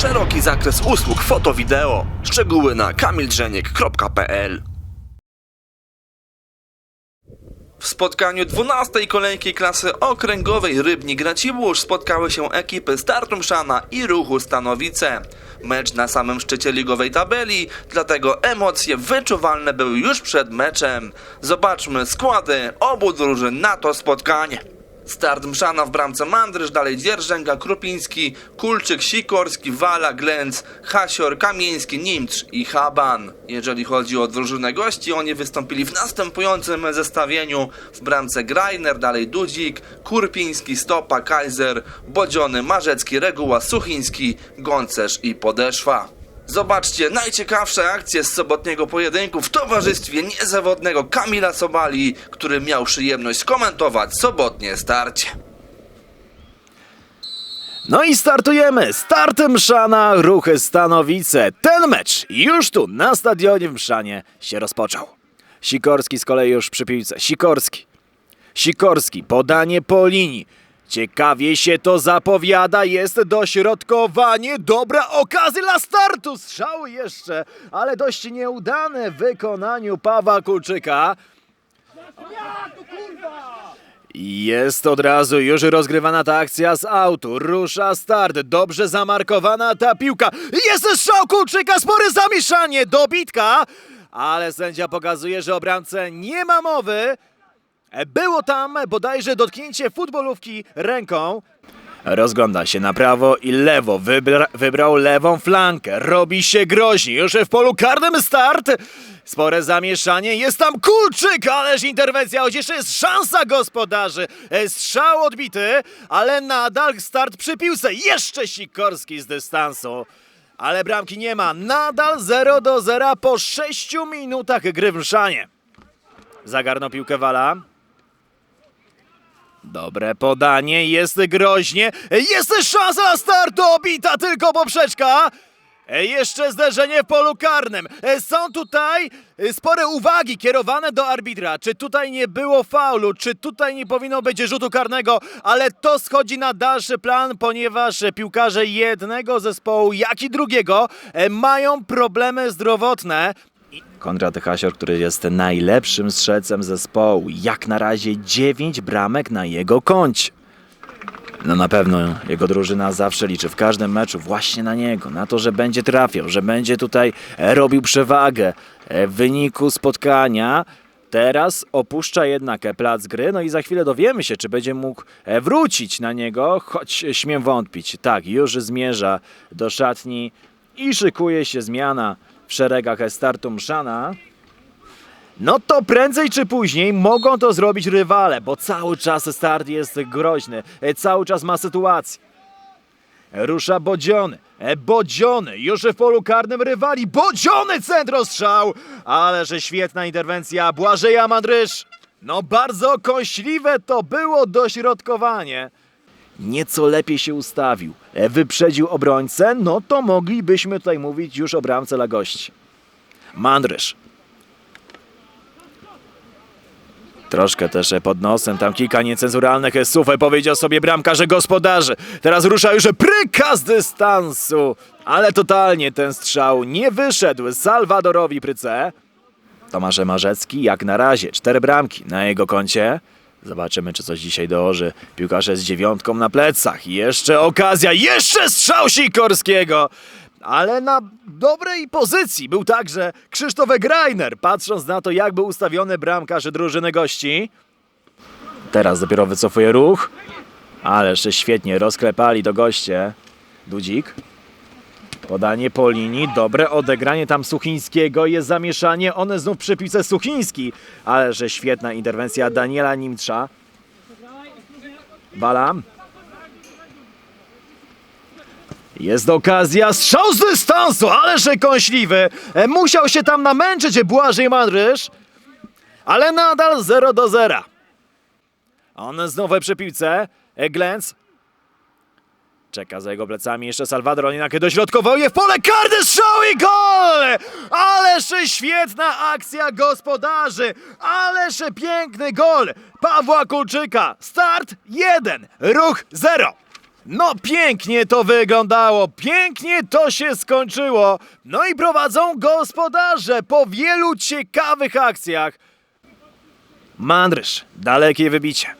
Szeroki zakres usług foto-wideo. Szczegóły na kamildrzeniek.pl W spotkaniu 12 kolejki klasy okręgowej Rybnik Racibórz spotkały się ekipy Startum Szana i Ruchu Stanowice. Mecz na samym szczycie ligowej tabeli, dlatego emocje wyczuwalne były już przed meczem. Zobaczmy składy obu drużyn na to spotkanie. Start Mszana w bramce Mandrysz, dalej Dzierżęga, Krupiński, Kulczyk, Sikorski, Wala, Glęc, Hasior, Kamieński, Nimcz i Haban. Jeżeli chodzi o drużynę gości, oni wystąpili w następującym zestawieniu. W bramce Greiner, dalej Dudzik, Kurpiński, Stopa, Kaiser, Bodziony, Marzecki, Reguła, Suchiński, Goncerz i Podeszwa. Zobaczcie najciekawsze akcje z sobotniego pojedynku w towarzystwie niezawodnego Kamila Sobali, który miał przyjemność skomentować sobotnie starcie. No i startujemy! Start Mszana, ruchy Stanowice. Ten mecz już tu na stadionie w Mszanie się rozpoczął. Sikorski z kolei już przy piłce. Sikorski. Sikorski, podanie po linii. Ciekawie się to zapowiada, jest dośrodkowanie, dobra okazja dla startu, strzał jeszcze, ale dość nieudane w wykonaniu Pawła Kulczyka. Jest od razu już rozgrywana ta akcja z autu. Rusza start. Dobrze zamarkowana ta piłka. Jest strzał Kulczyka, spore zamieszanie. Dobitka. Ale sędzia pokazuje, że o nie ma mowy. Było tam bodajże dotknięcie futbolówki ręką. Rozgląda się na prawo i lewo. Wybra wybrał lewą flankę. Robi się groźnie. Już w polu karnym start. Spore zamieszanie. Jest tam Kulczyk, ależ interwencja. Jeszcze jest szansa gospodarzy. E, Strzał odbity, ale nadal start przy piłce. Jeszcze Sikorski z dystansu. Ale bramki nie ma. Nadal 0 do 0 po 6 minutach gry w Mszanie. Zagarnął piłkę Wala. Dobre podanie, jest groźnie, jest szansa na start, obita tylko poprzeczka. Jeszcze zderzenie w polu karnym. Są tutaj spore uwagi kierowane do arbitra. Czy tutaj nie było faulu, czy tutaj nie powinno być rzutu karnego, ale to schodzi na dalszy plan, ponieważ piłkarze jednego zespołu, jak i drugiego e, mają problemy zdrowotne. Konrad Hasior, który jest najlepszym strzelcem zespołu. Jak na razie 9 bramek na jego koncie. No na pewno jego drużyna zawsze liczy w każdym meczu właśnie na niego, na to, że będzie trafiał, że będzie tutaj e, robił przewagę e, w wyniku spotkania. Teraz opuszcza jednak e, plac gry, no i za chwilę dowiemy się, czy będzie mógł wrócić na niego, choć śmiem wątpić. Tak, już zmierza do szatni i szykuje się zmiana w szeregach startu Mszana. No to prędzej czy później mogą to zrobić rywale, bo cały czas start jest groźny, cały czas ma sytuację. Rusza Bodziony, Bodziony, już w polu karnym rywali, Bodziony centrostrzał, ależe świetna interwencja Błażeja Mandrysz. No bardzo kąśliwe to było dośrodkowanie. Nieco lepiej się ustawił, e, wyprzedził obrońcę, no to moglibyśmy tutaj mówić już o bramce dla gości. Mandrysz Troszkę też pod nosem, tam kilka niecenzuralnych słów powiedział sobie bramkarze gospodarzy. Teraz rusza już pryka z dystansu. Ale totalnie ten strzał nie wyszedł Salwadorowi Pryce. Tomasz Marzecki jak na razie cztery bramki na jego koncie. Zobaczymy, czy coś dzisiaj dołoży. Piłkarze z dziewiątką na plecach. Jeszcze okazja, jeszcze strzał Sikorskiego. Ale na dobrej pozycji był także Krzysztof Greiner, patrząc na to, jak był ustawiony bramkarz drużyny gości. Teraz dopiero wycofuje ruch. Ależ świetnie rozklepali to goście. Dudzik. Podanie po linii, dobre odegranie tam Suchińskiego, jest zamieszanie, one znów przy Suchiński. Ależ świetna interwencja Daniela Nimtrza. Balam. Jest okazja, strzał z dystansu, ależ kąśliwy. E, Musiał się tam namęczyć Błażej Mandrysz, ale nadal 0 do 0. On znowu przy piłce, E, Glęc. Czeka za jego plecami jeszcze Salwador Oninak dośrodkowuje w pole karne strzał i gol! Ależ świetna akcja gospodarzy! Ależ piękny gol Pawła Kulczyka! Start 1, ruch 0. No pięknie to wyglądało, pięknie to się skończyło. No i prowadzą gospodarze po wielu ciekawych akcjach. Mandrysz, dalekie wybicie.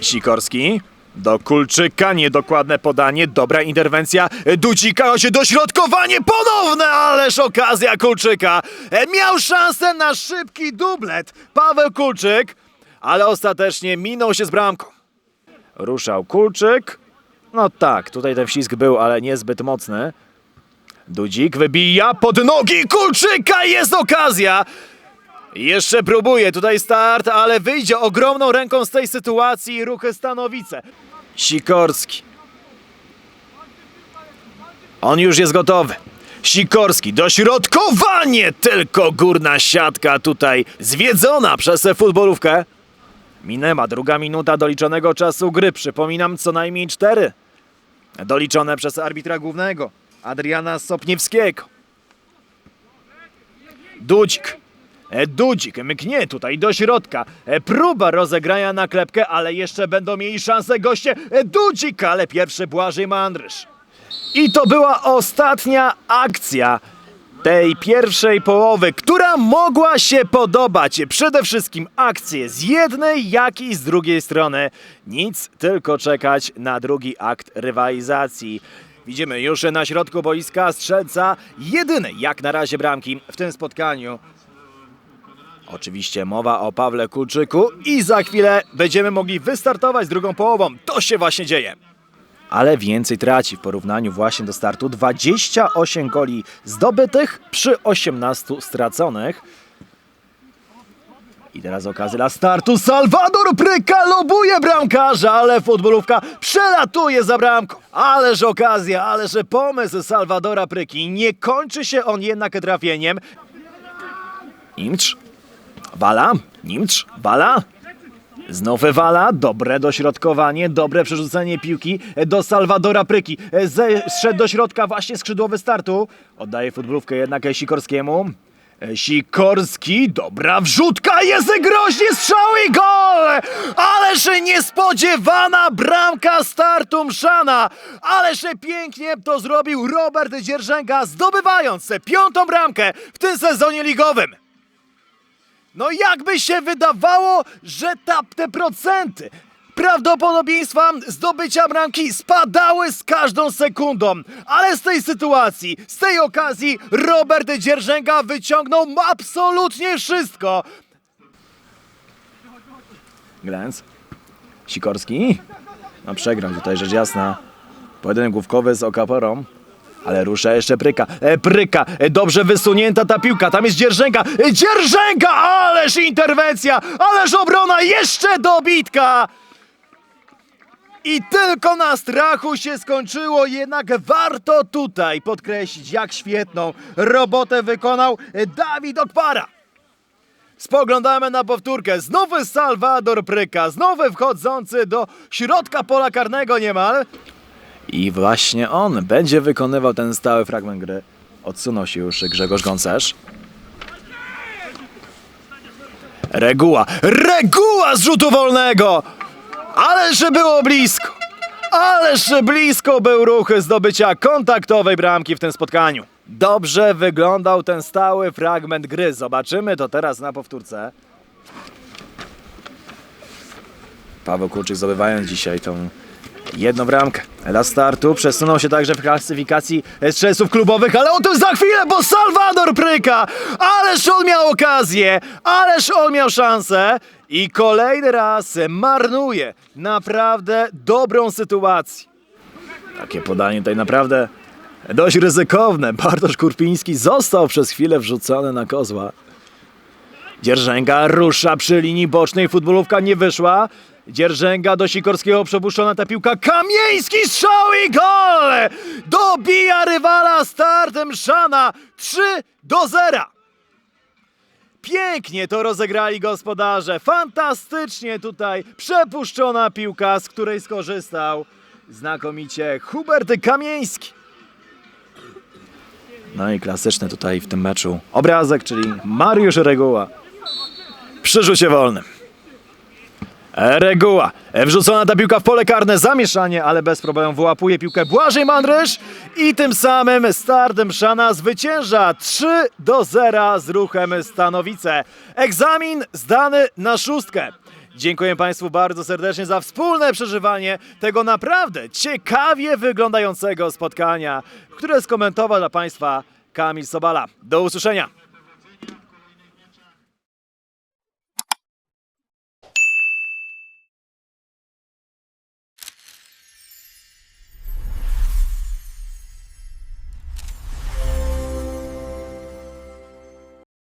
Sikorski. Do Kulczyka, niedokładne podanie, dobra interwencja. Dudzika, się dośrodkowanie ponowne, ależ okazja Kulczyka. E, Miał szansę na szybki dublet Paweł Kulczyk, ale ostatecznie minął się z bramką. Ruszał Kulczyk. No tak, tutaj ten wścisk był, ale niezbyt mocny. Dudzik wybija pod nogi Kulczyka, jest okazja. Jeszcze próbuje tutaj start, ale wyjdzie ogromną ręką z tej sytuacji ruchy Stanowice. Sikorski. On już jest gotowy. Sikorski, dośrodkowanie! Tylko górna siatka tutaj zwiedzona przez futbolówkę. Minęła druga minuta doliczonego czasu gry. Przypominam, co najmniej cztery. Doliczone przez arbitra głównego, Adriana Sopniewskiego. Dudzik. E, Dudzik mknie tutaj do środka. E, Próba rozegrania na klepkę, ale jeszcze będą mieli szansę goście. E, Dudzik, ale pierwszy Błażej Mandrysz. I to była ostatnia akcja tej pierwszej połowy, która mogła się podobać. Przede wszystkim akcje z jednej, jak i z drugiej strony. Nic, tylko czekać na drugi akt rywalizacji. Widzimy już na środku boiska strzelca jedyny jak na razie bramki w tym spotkaniu. Oczywiście mowa o Pawle Kulczyku i za chwilę będziemy mogli wystartować z drugą połową. To się właśnie dzieje. Ale więcej traci w porównaniu właśnie do startu. 28 goli zdobytych przy 18 straconych. I teraz okazja dla startu. Salwador Pryka lobuje bramkarza, ale futbolówka przelatuje za bramką. Ależ okazja, ależ pomysł Salwadora Pryki. Nie kończy się on jednak trafieniem. Imcz. Wala. Nimcz. Wala. Znów Wala, dobre dośrodkowanie, dobre przerzucenie piłki do Salwadora Pryki. Ze, zszedł do środka właśnie skrzydłowy startu. Oddaje futbolówkę jednak Sikorskiemu. Sikorski, dobra wrzutka, jest groźnie strzał i gol! Ależ niespodziewana bramka startu Mszana! Ależ pięknie to zrobił Robert Dzierżęga, zdobywając piątą bramkę w tym sezonie ligowym. No jakby się wydawało, że ta, te procenty prawdopodobieństwa zdobycia bramki spadały z każdą sekundą. Ale z tej sytuacji, z tej okazji Robert Dzierżęga wyciągnął absolutnie wszystko. Glens. Sikorski. No przegrał tutaj rzecz jasna. Pojedynek główkowy z Okaporą. Ale rusza jeszcze Pryka. E, Pryka, e, dobrze wysunięta ta piłka. Tam jest Dzierżęga. E, Dzierżęga! Ależ interwencja! Ależ obrona! Jeszcze dobitka! I tylko na strachu się skończyło, jednak warto tutaj podkreślić, jak świetną robotę wykonał e, Dawid Okpara. Spoglądamy na powtórkę. Znowu Salwador Pryka, znowu wchodzący do środka pola karnego niemal. I właśnie on będzie wykonywał ten stały fragment gry. Odsunął się już Grzegorz Gącerz. Reguła, reguła z rzutu wolnego! Ależ było blisko! Ależ blisko był ruch zdobycia kontaktowej bramki w tym spotkaniu. Dobrze wyglądał ten stały fragment gry. Zobaczymy to teraz na powtórce. Paweł Kurczyk zdobywając dzisiaj tą jedną bramkę. Dla startu przesunął się także w klasyfikacji strzelców klubowych, ale o tym za chwilę, bo Salwador Pryka! Ależ on miał okazję, ależ on miał szansę i kolejny raz marnuje naprawdę dobrą sytuację. Takie podanie tutaj naprawdę dość ryzykowne. Bartosz Kurpiński został przez chwilę wrzucony na kozła. Dzierżęga rusza przy linii bocznej, futbolówka nie wyszła. Dzierżęga do Sikorskiego przepuszczona ta piłka. Kamieński strzał i gol! Dobija rywala startem Szana 3 do 0. Pięknie to rozegrali gospodarze. Fantastycznie tutaj przepuszczona piłka, z której skorzystał znakomicie Hubert Kamieński. No i klasyczny tutaj w tym meczu obrazek, czyli Mariusz Reguła przy rzucie wolnym. E, Reguła. E, Wrzucona ta piłka w pole karne, zamieszanie, ale bez problemu wyłapuje piłkę Błażej Mandrysz i tym samym Stardom Szana zwycięża 3 do 0 z ruchem Stanowice. Egzamin zdany na szóstkę. Dziękuję Państwu bardzo serdecznie za wspólne przeżywanie tego naprawdę ciekawie wyglądającego spotkania, które skomentował dla Państwa Kamil Sobala. Do usłyszenia.